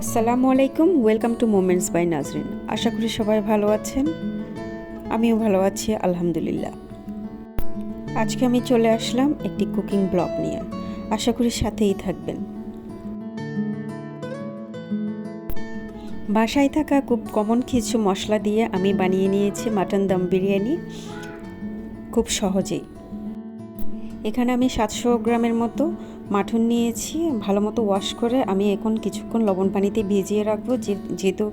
আসসালামু আলাইকুম welcome to moments by Nazrin আশা করি সবাই ভালো আছেন। আমিও ভালো আছি, আলহামদুলিল্লাহ। আজকে আমি চলে আসলাম একটি কুকিং ব্লগ নিয়ে। আশা করি সাথেই থাকবেন। বাসায় থাকা খুব কমন কিছু মশলা দিয়ে আমি বানিয়ে নিয়েছি মাটন দম বিরিয়ানি। খুব সহজেই। এখানে আমি সাতশো গ্রামের মতো মাটন নিয়েছি, ভালো মতো ওয়াশ করে আমি এখন কিছুক্ষণ লবণ পানিতে ভিজিয়ে রাখব। যেহেতু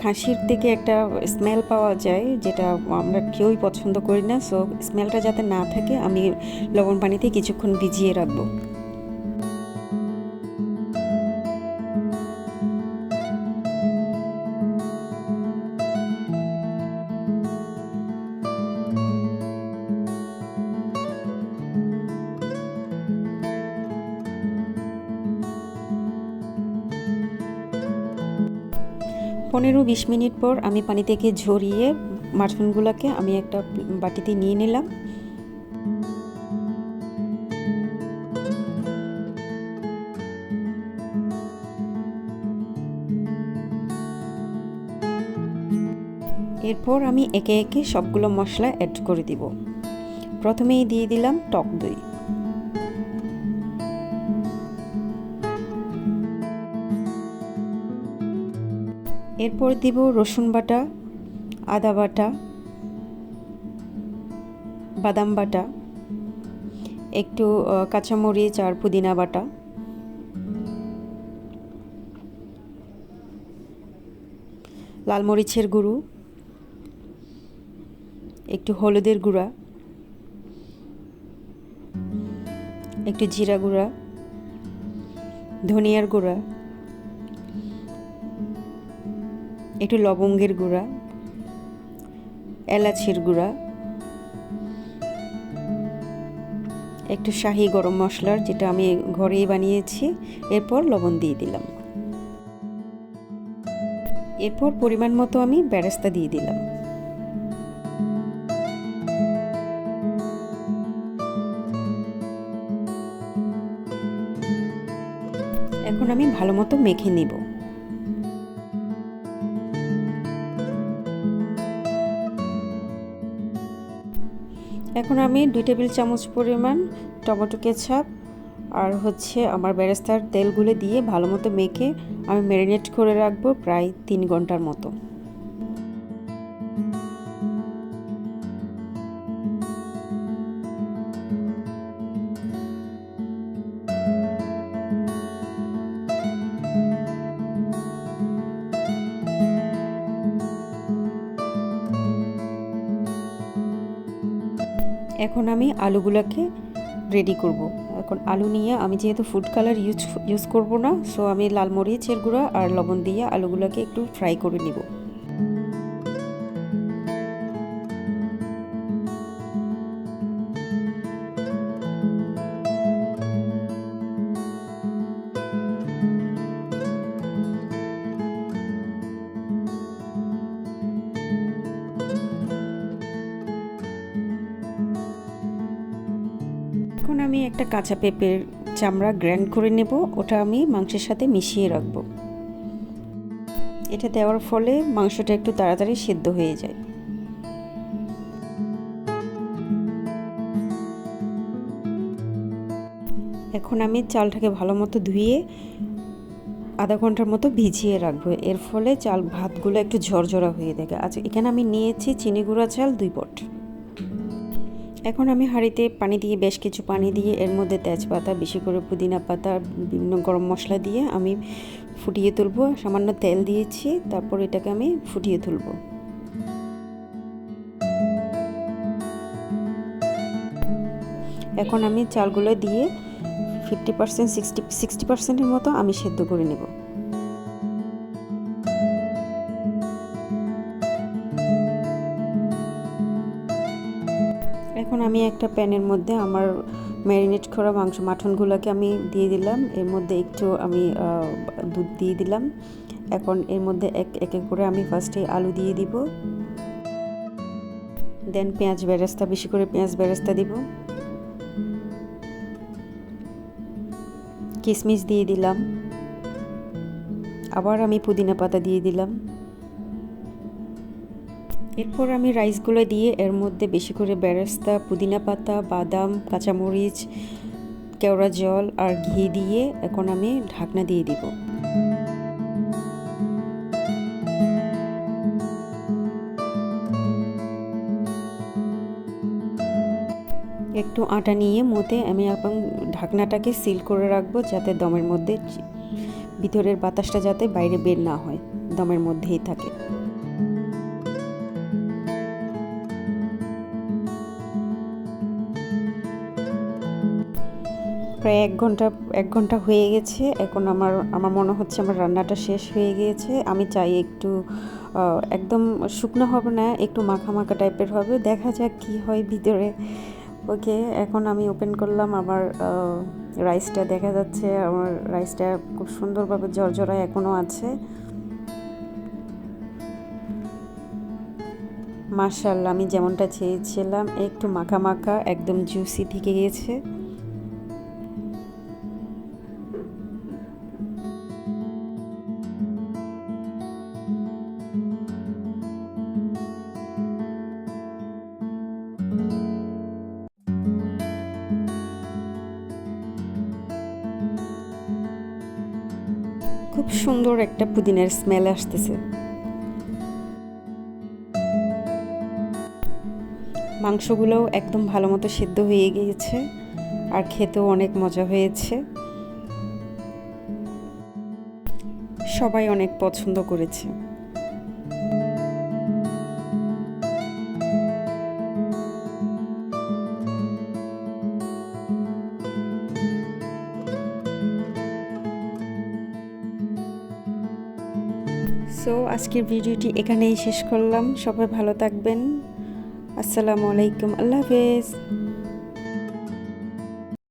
খাসির থেকে একটা স্মেল পাওয়া যায়, যেটা আমরা কেউই পছন্দ করি না সো স্মেলটা যাতে না থাকে, আমি লবণ পানিতে কিছুক্ষণ ভিজিয়ে রাখব। পনেরো বিশ মিনিট পর আমি পানি থেকে ঝরিয়ে মাটনগুলোকে আমি একটা বাটিতে নিয়ে নিলাম। এরপর আমি একে একে সবগুলো মশলা অ্যাড করে দিব। প্রথমেই দিয়ে দিলাম টক দই। এরপর দিব রসুন বাটা, আদা বাটা, বাদাম বাটা, একটু কাঁচামরিচ আর পুদিনা বাটা। লাল মরিচের গুঁড়ো, একটু হলুদের গুঁড়া, একটু জিরা গুঁড়া, ধনিয়ার গুঁড়া একটু লবঙ্গের গুঁড়া, এলাচির গুঁড়া, একটু শাহি গরম মশলার যেটা আমি ঘরেই বানিয়েছি, এরপর লবণ দিয়ে দিলাম। এরপর পরিমাণ মতো আমি ব্যারেস্তা দিয়ে দিলাম। এখন আমি ভালো মতো মেখে নিব। এখন আমি দুই টেবিল চামচ পরিমাণ টমেটো কেচাপ আর হচ্ছে আমার বেরেস্তার তেলগুলো দিয়ে ভালো মতো মেখে আমি ম্যারিনেট করে রাখব প্রায় তিন ঘণ্টার মতো। এখন আমি আলুগুলোকে রেডি করব। এখন আলু নিয়ে আমি যেহেতু ফুড কালার ইউজ ইউজ করব না সো আমি লাল মরিচের গুঁড়া আর লবণ দিয়ে আলুগুলোকে একটু ফ্রাই করে নিব এখন আমি একটা কাঁচা পেঁপের চামড়া গ্র্যান্ড করে নেব, ওটা আমি মাংসের সাথে মিশিয়ে রাখব। এটা দেওয়ার ফলে মাংসটা একটু তাড়াতাড়ি সেদ্ধ হয়ে যায়। এখন আমি চালটাকে ভালো মতো ধুয়ে আধা ঘণ্টার মতো ভিজিয়ে রাখব। এর ফলে চাল ভাতগুলো একটু ঝরঝরা হয়ে থাকে। আচ্ছা এখানে আমি নিয়েছি চিনি গুঁড়া চাল, দুই পট এখন আমি হাঁড়িতে পানি দিয়ে বেশ কিছু পানি দিয়ে এর মধ্যে তেজপাতা, বেশি করে পুদিনা পাতা, বিভিন্ন গরম মশলা দিয়ে আমি ফুটিয়ে তুলব। সামান্য তেল দিয়েছি, তারপর এটাকে আমি ফুটিয়ে তুলব। এখন আমি চালগুলো দিয়ে ফিফটি পার্সেন্ট সিক্সটি সিক্সটি পার্সেন্টের মতো আমি সেদ্ধ করে নেব। এখন আমি একটা প্যানের মধ্যে আমার ম্যারিনেট করা মাংস মাটনগুলোকে আমি দিয়ে দিলাম। এর মধ্যে একটু আমি দুধ দিয়ে দিলাম। এখন এর মধ্যে এক এক করে আমি ফার্স্টে আলু দিয়ে দিব। দেন পেঁয়াজ বেরেস্তা, বেশি করে পেঁয়াজ বেরেস্তা দিব। কিশমিশ দিয়ে দিলাম। আবার আমি পুদিনা পাতা দিয়ে দিলাম। এরপর আমি রাইসগুলো দিয়ে এর মধ্যে বেশি করে বেরেস্তা পুদিনা পাতা, বাদাম, কাঁচামরিচ, কেওড়া জল আর ঘি দিয়ে এখন আমি ঢাকনা দিয়ে দিব। একটু আটা নিয়ে মতে আমি এখন ঢাকনাটাকে সিল করে রাখব যাতে দমের মধ্যে ভিতরের বাতাসটা যাতে বাইরে বের না হয়, দমের মধ্যেই থাকে। প্রায় এক ঘণ্টা এক ঘণ্টা হয়ে গেছে। এখন আমার আমার মনে হচ্ছে আমার রান্নাটা শেষ হয়ে গিয়েছে। আমি চাই একটু একদম শুকনো হবে না, একটু মাখা মাখা টাইপের হবে। দেখা যাক কি হয় ভিতরে। ওকে, এখন আমি ওপেন করলাম আমার রাইসটা দেখা যাচ্ছে। আমার রাইসটা খুব সুন্দরভাবে জর্জরা এখনও আছে। মার্শাল আমি যেমনটা চেয়েছিলাম, একটু মাখা মাখা একদম জুসি থেকে গিয়েছে খুব সুন্দর একটা পুদিনের স্মেল আসতেছে। মাংসগুলোও একদম ভালো মতো সেদ্ধ হয়ে গিয়েছে আর খেতেও অনেক মজা হয়েছে। সবাই অনেক পছন্দ করেছে। সো আজকের ভিডিওটি এখানেই শেষ করলাম। সবাই ভালো থাকবেন। আসসালামু আলাইকুম। আল্লাহ হাফেজ।